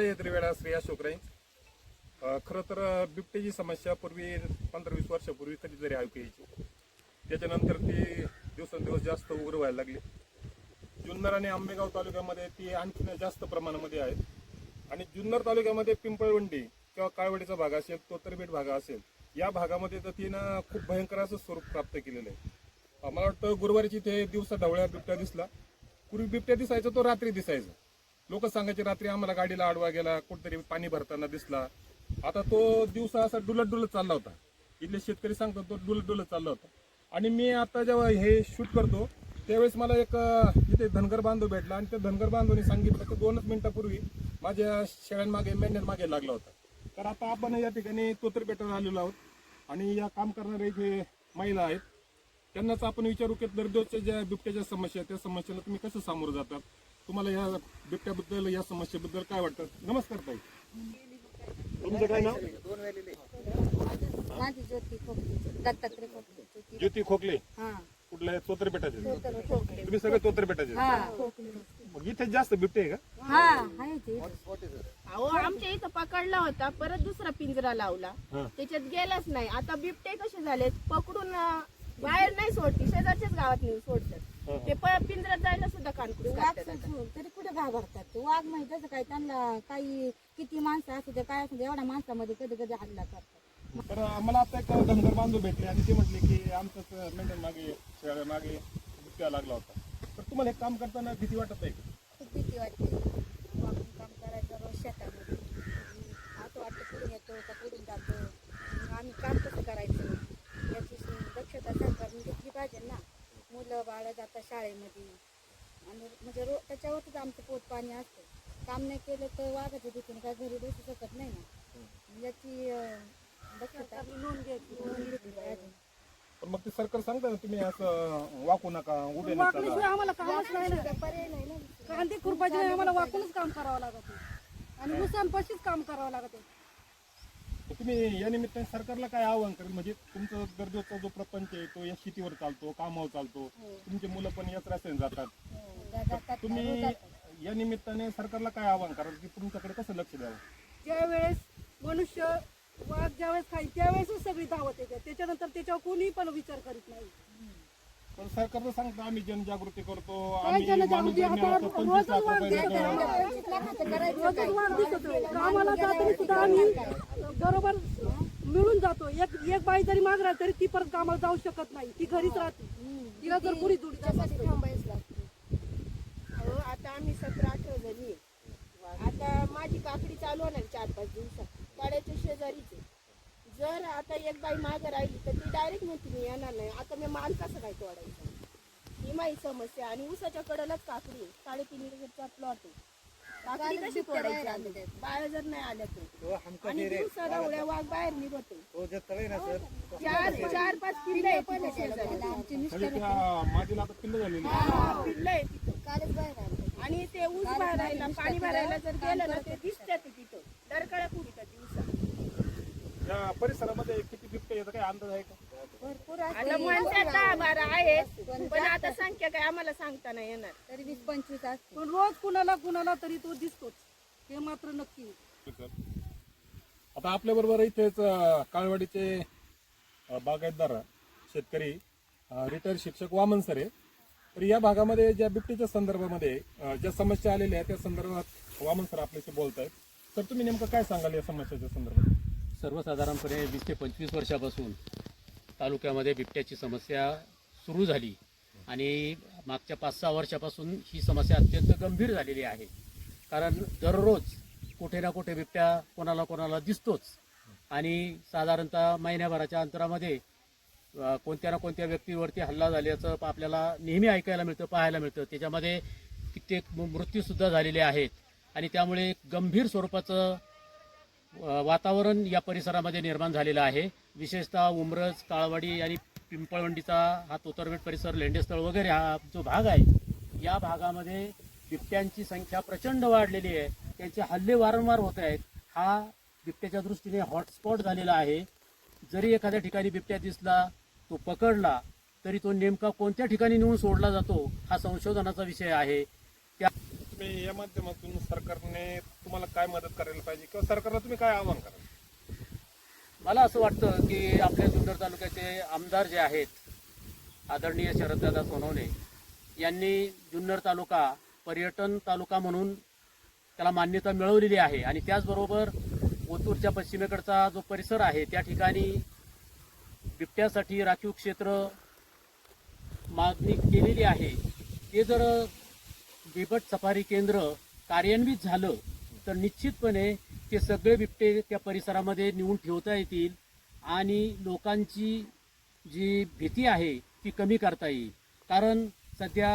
सह्याद्री वेळा श्री अशोक खरं तर बिबट्याची समस्या पूर्वी पंधरा वीस वर्षापूर्वी कधीतरी ऐकू यायची. त्याच्यानंतर ती दिवसेंदिवस जास्त उग्र व्हायला लागली. जुन्नर आणि आंबेगाव तालुक्यामध्ये ती आणखी जास्त प्रमाणामध्ये आहे आणि जुन्नर तालुक्यामध्ये पिंपळवंडी किंवा काळवडीचा भाग असेल तोतरबेट भाग असेल या भागामध्ये तर तिनं खूप भयंकर असं स्वरूप प्राप्त केलेलं आहे. मला वाटतं गुरुवारीची ते दिवसा ढवळ्या बिबट्या दिसला. पूर्वी बिबट्या दिसायचा तो रात्री दिसायचा. लोक सांगायचे रात्री आम्हाला गाडीला आडवा गेला कुठतरी पाणी भरताना दिसला. आता तो दिवसा असा डुलत डुलत चालला होता. इथले शेतकरी सांगतात तो डुलत डुलत चालला होता. आणि मी आता जेव्हा हे शूट करतो त्यावेळेस मला एक इथे धनगर बांधव भेटला आणि त्या धनगर बांधवांनी सांगितलं की दोनच मिनिटापूर्वी माझ्या शेळ्यांमागे मेंढ्यांमागे लागला होता. तर आता आपण या ठिकाणी तोतरपेटावर आलेलो आहोत आणि या काम करणारे जे महिला आहेत. त्यांनाच आपण विचारू की दररोजच्या ज्या बिबट्याच्या समस्या आहेत, त्या समस्येला तुम्ही कसं सामोरं जातात? तुम्हाला या बिबट्याबद्दल या समस्येबद्दल काय वाटतं? नमस्कार ताई. तुमचं काय नाव? माझी ज्योती खोकली दत्तात्रय खोकली. ज्योती ज्योती खोकले? हा. कुठल्या तुम्ही सगळे तोतरपेटाचे हा. खोकली मग इथे जास्त बिबटे आहे का? हा अहो आमच्या इथं पकडला होता परत दुसरा पिंजरा लावला. हा. त्याच्यात गेलाच नाही. आता बिबटे कसे झाले पकडून अं, बाहेर नाही सोडते शेजारच्याच गावात नेऊन सोडतात. ते प- पिंजऱ्यात जायला सुद्धा कानकुडी वाघ काढतात आता. सोडून तरी कुठे घाबरतात ते? वाघ माहीत असं काय त्यांना काही किती माणसं असू दे काय असू दे एवढ्या माणसामध्ये कधी कधी हल्ला करतात. तर आम्हाला आता एक धनगर बांधव भेटले आणि ते म्हटले की आमचंच मेंढ्या मागे शेळ्या मागे बिबट्या लागला होता. तर तुम्हाला हे काम करताना भीती वाटत नाही का? खूप भीती वाटते. काम करायचं रोज शेतामध्ये आता वाटतं कुठून येतो का कुठून जातो मग आम्ही काम कसं करायचं याची दक्षता सरकारने घेतली पाहिजे ना जातात शाळेमध्ये. आणि म्हणजे रो त्याच्यावरच आमचं पोट पाणी असतं. काम नाही केलं तर वाघाच्या भीतीने काय घरी बसू शकत नाही ना. याची अं, दक्षता. नोंद घेतली. पाहिजे. पण मग ते सरकार सांगतं ना तुम्ही असं वाकू नका उभे नाही. आम्हाला कामच नाही ना. पर्याय नाही ना. कांदे खुरपायचे नाही आम्हाला वाकूनच काम करावं लागत आणि मुसांपाशीच काम करावं लागत तर तुम्ही या निमित्ताने सरकारला काय आव्हान करेल? म्हणजे तुमचं गरजेचा जो प्रपंच आहे तो या शेतीवर चालतो कामावर चालतो. तुमची मुलं पण याच रस्त्याने जातात. त्या जातात तुम्ही या निमित्ताने सरकारला काय आव्हान कराल? की तुमच्याकडे कसं लक्ष द्यावं? ज्या वेळेस मनुष्य वाघ ज्यावेळेस खाईल त्यावेळेसच सगळी धावत येते. त्याच्यानंतर त्याच्यावर कोणी पण विचार करीत नाही. पण सरकारनं सांगतं आम्ही जनजागृती करतो काय आम्ही माणूस जनजागृती? जर मिळाला तर आता पंचवीस लाख रोजच वाढ रुपये दिसते. देतो. रोजच वाघ दिसतोय कामाला जाताना सुद्धा आम्ही बरोबर मिळून जातो एक एक बाई जरी माग राहिली तरी ती परत कामाला जाऊ शकत नाही ती घरीच राहते तिला जर कुणी जोडी थांबायच लागते अहो आता आम्ही सतरा अठरा जणी आहे. आता माझी काकडी चालू होणार चार पाच दिवसात पाड्याच्या शेजारीच आहे. जर आता एक बाई मागं राहिली तर ती डायरेक्ट म्हणते मी येणार नाही. आता मी माल कसं काय तोडायचा? ही माझी समस्या आणि उसाच्या कडेलाच काकडी आहे. साडेतीन एकरचा प्लॉट आहे. काकडी कशी तोडायची आम्ही? बाया जर नाही आल्या तर. आणि दिवसा ढवळ्या वाघ बाहेर निघतो चार चार पाच किल्ले आहे तिथे शेजारी. त्या माझीला आता पिल्ल झालेली हा, किल्ले आहे तिथं. कालच बाहेर आले. आणि ते ऊस भरायला पाणी भरायला जर गेलं ना ते दिसतात ते तिथं डरकळ्या कुठे दिवसा परिसरामध्ये किती बिबटे याचा काही अंदाज आहे का? भरपूर आता असते म्हणतात दहा बारा आहेत पण आता संख्या काय आम्हाला सांगता नाही येणार. तरी वीस पंचवीस पण रोज कुणाला कुणाला तरी तो दिसतोच. हे मात्र नक्की. आता आपल्या बरोबर इथेच अं, काळवाडीचे अं, बागायतदार शेतकरी रिटायर शिक्षक वामन सर आहे तर या भागामध्ये ज्या बिबटीच्या संदर्भामध्ये अं, ज्या समस्या आलेल्या आहेत त्या संदर्भात वामन सर आपल्याशी बोलत आहेत तर तुम्ही नेमकं काय सांगाल या समस्याच्या संदर्भात? सर्वसाधारणपणे वीस ते पंचवीस वर्षापासून तालुक्यामध्ये बिबट्याची समस्या सुरू झाली. आणि मागच्या पाच सहा वर्षापासून ही समस्या अत्यंत गंभीर झालेली आहे. कारण दररोज कुठे ना कुठे बिबट्या कोणाला कोणाला दिसतोच. आणि साधारणतः महिन्याभराच्या अंतरामध्ये कोणत्या ना कोणत्या व्यक्तीवरती हल्ला झाल्याचं प- आपल्याला नेहमी ऐकायला मिळतं पाहायला मिळतं. त्याच्यामध्ये कित्येक म- मृत्यूसुद्धा झालेले आहेत. आणि त्यामुळे गंभीर स्वरूपाचं वातावरण या परिसरामध्ये निर्माण झालेलं आहे. विशेषतः उमरज काळवाडी आणि पिंपळवंडीचा हा तोतरवेट परिसर लेंडेस्थळ वगैरे हा जो भाग आहे या भागामध्ये बिबट्यांची संख्या प्रचंड वाढलेली आहे. त्यांचे हल्ले वारंवार होत आहेत. हा बिबट्याच्या दृष्टीने हॉटस्पॉट झालेला आहे. जरी एखाद्या ठिकाणी बिबट्या दिसला तो पकडला तरी तो नेमका कोणत्या ठिकाणी नेऊन सोडला जातो हा संशोधनाचा विषय आहे. त्या तुम्ही या माध्यमातून सरकारने तुम्हाला काय मदत करायला पाहिजे किंवा सरकारला तुम्ही काय आव्हान कराल? मला असं वाटतं की आपल्या जुन्नर तालुक्याचे आमदार जे आहेत आदरणीय शरददादा सोनवणे यांनी जुन्नर तालुका पर्यटन तालुका म्हणून त्याला मान्यता मिळवलेली आहे. आणि त्याचबरोबर ओतूरच्या पश्चिमेकडचा जो परिसर आहे त्या ठिकाणी बिबट्यासाठी राखीव क्षेत्र मागणी केलेली आहे. ते जर बिबट सफारी केंद्र कार्यान्वित झालं तर निश्चितपणे ते सगळे बिबटे त्या परिसरामध्ये नेऊन ठेवता येतील आणि लोकांची जी भीती आहे ती कमी करता येईल. कारण सध्या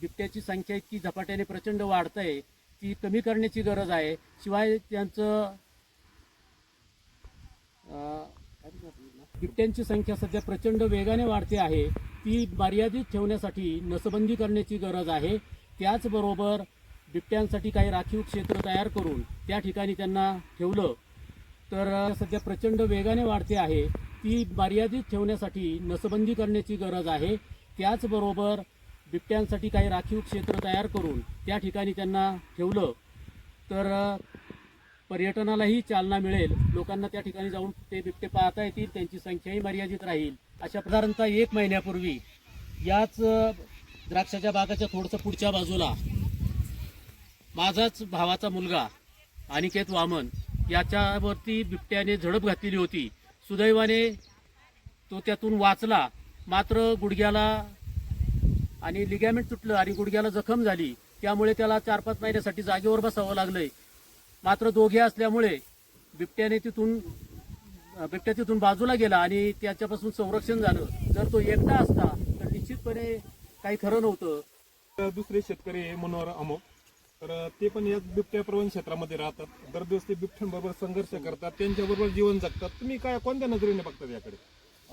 बिबट्याची संख्या इतकी झपाट्याने प्रचंड वाढत आहे ती कमी करण्याची गरज आहे. शिवाय त्यांचं बिबट्यांची संख्या सध्या प्रचंड वेगाने वाढते आहे. ती मर्यादित ठेवण्यासाठी नसबंदी करण्याची गरज आहे. त्याचबरोबर बिबट्यांसाठी काही राखीव क्षेत्र तयार करून त्या ठिकाणी त्यांना ठेवलं. तर सध्या प्रचंड वेगाने वाढते आहे. ती मर्यादित ठेवण्यासाठी नसबंदी करण्याची गरज आहे. त्याचबरोबर बिबट्यांसाठी काही राखीव क्षेत्र तयार करून त्या ठिकाणी त्यांना ठेवलं. तर पर्यटनालाही चालना मिळेल. लोकांना त्या ठिकाणी जाऊन ते बिबटे पाहता येतील त्यांची संख्याही मर्यादित राहील. अशा साधारणतः एक महिन्यापूर्वी याच द्राक्षाच्या बागाच्या थोडंसं पुढच्या बाजूला. माझाच भावाचा मुलगा अनिकेत वामन याच्यावरती बिबट्याने झडप घातलेली होती. सुदैवाने तो त्यातून वाचला. मात्र गुडघ्याला आणि लिगॅमेंट तुटलं आणि गुडघ्याला जखम झाली. त्यामुळे त्याला चार पाच महिन्यासाठी जागेवर बसावं लागलंय. मात्र दोघे असल्यामुळे बिबट्याने तिथून बिबट्या तिथून बाजूला गेला आणि त्याच्यापासून संरक्षण झालं. जर तो एकटा असता तर निश्चितपणे काही खरं नव्हतं. तर दुसरे शेतकरी आहे मनोहर अमोक तर ते पण या बिबट्या प्रवण क्षेत्रामध्ये राहतात. दरदिवस ते बिबट्यांबरोबर संघर्ष करतात. त्यांच्याबरोबर जीवन जगतात. तुम्ही काय कोणत्या नजरेने बघतात याकडे?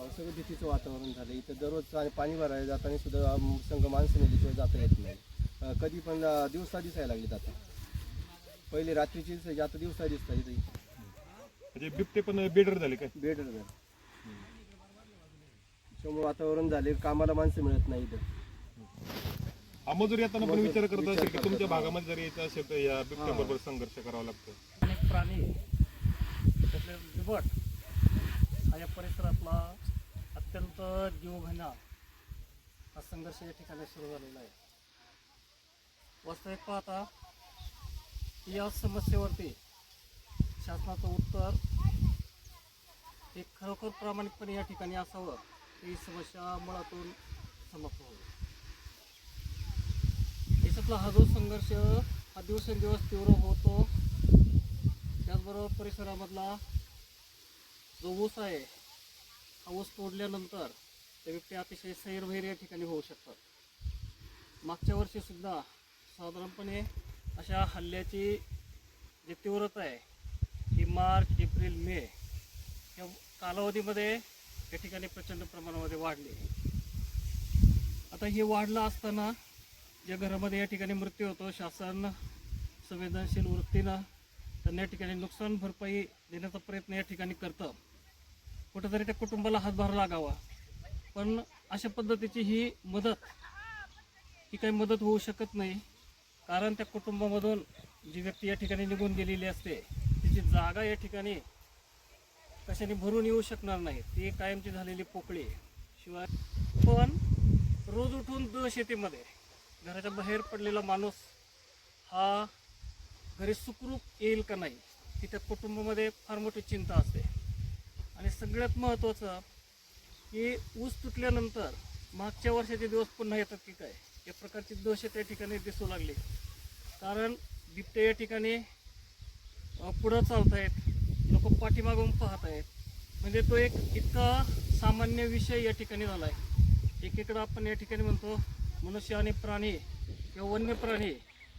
सगळं भीतीचं वातावरण झालं. इथं दररोज पाणी भरायला जाताना सुद्धा संघ माणसं नदीशिवाय जाता येत नाही. कधी पण दिवसा दिसायला लागलीत आता. पहिले रात्रीची दिसायची आता दिवसा दिसतात इथं म्हणजे बिबटे पण बेडर झाले काय? बेड त्याच्यामुळे वातावरण झाले. कामाला माणसं मिळत नाही इथं. हा मजूर येताना पण विचार करत असेल की तुमच्या हा. भागामध्ये जर यायचं असेल तर या बिबट्याबरोबर संघर्ष करावा लागतो. अनेक प्राणी त्यातले बिबट हा या परिसरातला अत्यंत जीवघेणा हा संघर्ष या ठिकाणी सुरू झालेला आहे. वास्तविक पाहता या समस्येवरती शासनाचं उत्तर हे खरोखर प्रामाणिकपणे या ठिकाणी असावं. ही समस्या मुळातून समाप्त होईल. देशातला हा जो संघर्ष हा दिवसेंदिवस तीव्र होतो त्याचबरोबर परिसरामधला जो ऊस आहे हा ऊस तोडल्यानंतर ते बिबटे अतिशय सैरभैर या ठिकाणी होऊ शकतात. मागच्या वर्षी सुद्धा साधारणपणे अशा हल्ल्याची जी तीव्रता आहे ही मार्च एप्रिल मे या कालावधीमध्ये या ठिकाणी प्रचंड प्रमाणामध्ये वाढली. आता हे वाढलं असताना ज्या घरामध्ये या ठिकाणी मृत्यू होतो. शासन संवेदनशील वृत्तीनं त्यांना या ठिकाणी नुकसान भरपाई देण्याचा प्रयत्न या ठिकाणी करतं. कुठंतरी त्या कुटुंबाला हातभार लागावा. पण अशा पद्धतीची ही मदत ही काही मदत होऊ शकत नाही. कारण त्या कुटुंबामधून जी व्यक्ती या ठिकाणी निघून गेलेली असते तिची जागा या ठिकाणी कशाने भरून येऊ शकणार नाही. ती कायमची झालेली पोकळी. शिवाय पण रोज उठून द शेतीमध्ये घराच्या बाहेर पडलेला माणूस हा घरी सुखरूप येईल का नाही ही त्या कुटुंबामध्ये फार मोठी चिंता असते. आणि सगळ्यात महत्त्वाचं की ऊस तुटल्यानंतर मागच्या वर्षाचे दिवस पुन्हा येतात की काय या प्रकारची दोष त्या ठिकाणी दिसू लागली. कारण बिबटे या ठिकाणी पुढं चालत आहेत लोक पाठीमागून पाहत आहेत म्हणजे तो एक इतका सामान्य विषय या ठिकाणी झाला आहे एकीकडं आपण या ठिकाणी म्हणतो मनुष्य आणि प्राणी किंवा वन्य प्राणी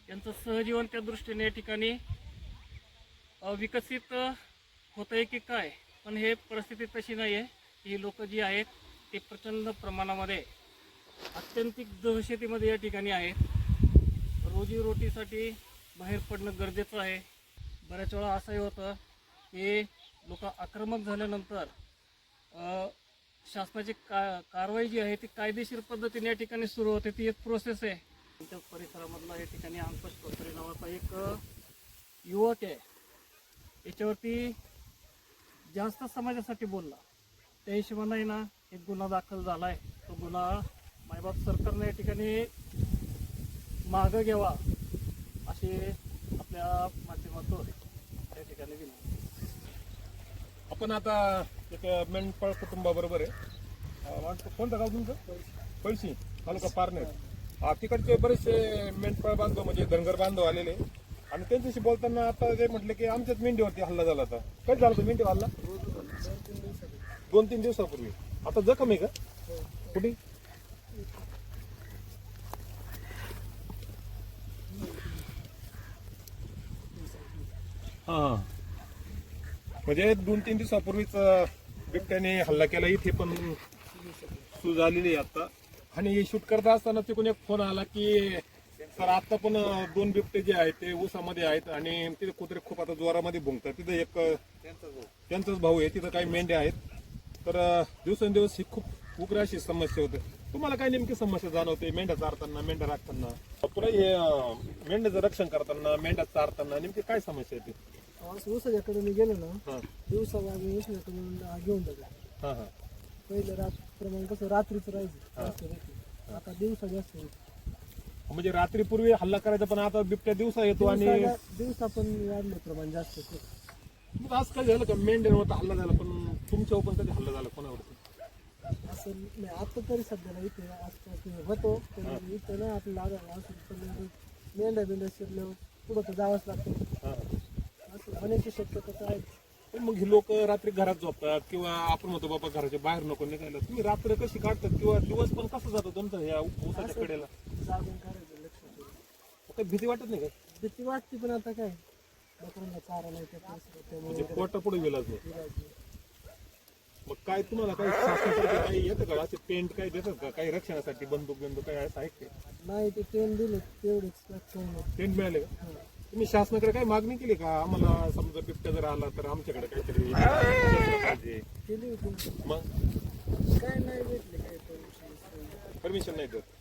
यांचं सहजीवन त्या दृष्टीने या ठिकाणी विकसित होत आहे की काय? पण हे परिस्थिती तशी नाही आहे ही लोक जी आहेत ते प्रचंड प्रमाणामध्ये अत्यंतिक दहशतीमध्ये या ठिकाणी आहेत. रोजीरोटीसाठी बाहेर पडणं गरजेचं आहे. बऱ्याच वेळा असंही होतं की लोक आक्रमक झाल्यानंतर शासनाची का कारवाई जी आहे ती कायदेशीर पद्धतीने या ठिकाणी सुरू होते. ती एक प्रोसेस आहे. आमच्या परिसरामधला या ठिकाणी अंकुश कोथरे नावाचा एक युवक आहे. याच्यावरती जास्त समाजासाठी बोलला. त्या हिशोबाने ना एक गुन्हा दाखल झाला आहे तो गुन्हा मायबाप सरकारने या ठिकाणी मागं घ्यावा असे आपल्या माध्यमातून या ठिकाणी विनंती आपण आता एक मेंढपाळ कुटुंबाबरोबर आहे. वाटतं- कोणतं गाव तुमचं? पैशी तालुका पारनेर. हा, तिकडचे बरेचसे मेंढपाळ बांधव म्हणजे धनगर बांधव आलेले आणि त्यांच्याशी बोलताना आता जे म्हटलं की आमच्याच मेंढीवरती हल्ला झाला होता. कधी झाला होता मेंढी हल्ला? दोन तीन दिवसापूर्वी. आता जखम आहे का? कुठे? हां. म्हणजे दोन तीन दिवसापूर्वीच बिबट्याने हल्ला केला. इथे पण सुरू झालेली आहे आता. आणि शूट करता असताना तिकडून एक फोन आला की सर आता पण दोन बिबटे जे आहेत ते ऊसामध्ये आहेत आणि तिथे कुत्रे खूप आता जोरामध्ये भुंकतात. तिथे एक त्यांचाच भाऊ आहे. तिथं काही मेंढ्या आहेत. तर दिवसेंदिवस ही खूप उग्र अशी समस्या होते. तुम्हाला काय नेमकी समस्या जाणवते? मेंढ्या चारताना मेंढ्या राखताना? पुन्हा हे मेंढ्याचं रक्षण करताना मेंढ्या चारताना नेमकी काय समस्या येते असं ऊसाच्याकडे मी गेलो ना दिवसा आम्ही ऊसाच्याकडून घेऊन जातो हा हा. पहिलं रात्रप्रमाणे कसं रात्रीच राहायचं. आता दिवसा जास्त. म्हणजे रात्रीपूर्वी हल्ला करायचा पण आता बिबट्या दिवसा येतो आणि दिवसा पण वाढलं प्रमाण जास्त. मग आज काय झालं का? मेंढ्यांवर हल्ला झाला पण तुमच्यावर पण कधी हल्ला झाला? कोणावरती? असं नाही आता तरी सध्याला इथे आसपास नाही. होतो पण इथं ना आपल्याला आढळलं असं मेंढ्या बिंड्या शिरल्यावर पुढं तर जावंच लागतं. होण्याची शक्यता पण मग ही लोक रात्री घरात झोपतात किंवा आपण म्हणतो बाबा घराच्या बाहेर नको निघायला. तुम्ही रात्र कशी काढतात? किंवा दिवस पण कसं जातो तुमचं ह्या ऊसाच्या कडेला? जागून करायचं लक्ष ठेवून. काही भीती वाटत नाही का? भीती वाटते पण आता काय? चारा नाही त्यामुळे म्हणजे पोटा पुढे गेलाच नाही फिरायचं. मग काय तुम्हाला काही शासनातर्फे काही येतं का? असे पेंट काही देतात का? काही रक्षणासाठी बंदूक बंदूक काही असं आहे का? नाही ते ट्रेन दिले तेवढेच. टेंट मिळाले का? तुम्ही शासनाकडे काही मागणी केली का? आम्हाला समजा बिबट्या जर आला तर आमच्याकडे काहीतरी पाहिजे. केली होती. मग? काय नाही भेटले काय परमिशन नाही देत.